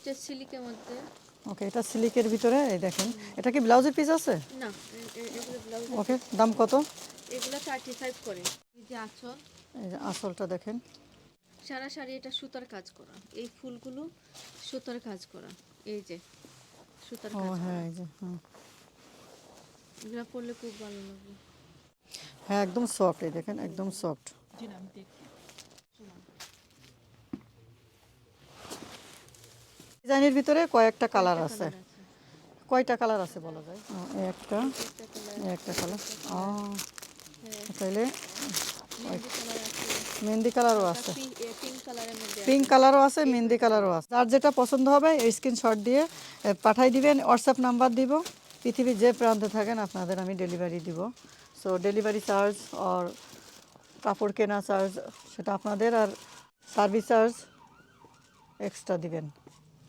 হচ্ছে সিলিকের মধ্যে। ওকে এটা সিলিকের ভিতরে এই দেখেন। এটা কি ব্লাউজের পিস আছে? না এগুলো ব্লাউজ ওকে দাম কত? এগুলো থার্টি ফাইভ করে। এই যে আঁচল। এই যে আসলটা দেখেন। সারা শাড়ি এটা সুতার কাজ করা। এই ফুলগুলো সুতার কাজ করা। এই যে সুতার কাজ করা হ্যাঁ এই যে হুম। এগুলো পরলে খুব ভালো লাগবে। হ্যাঁ একদম সফট এই দেখেন একদম সফট ডিজাইনের ভিতরে কয়েকটা কালার আছে। কয়টা কালার আছে বলা যায়? একটা। একটা কালার ও হ্যাঁ। মেহেন্দি কালারও আছে। পিঙ্ক কালারও আছে। মেহেন্দি কালারও আছে। যার যেটা পছন্দ হবে এই স্ক্রিনশট দিয়ে পাঠাই দিবেন। হোয়াটসঅ্যাপ নাম্বার দিব। পৃথিবীর যে প্রান্তে থাকেন আপনাদের আমি ডেলিভারি দিব। সো ডেলিভারি চার্জ আর কাপড় কেনা চার্জ সেটা আপনাদের। আর সার্ভিস চার্জ এক্সট্রা দিবেন।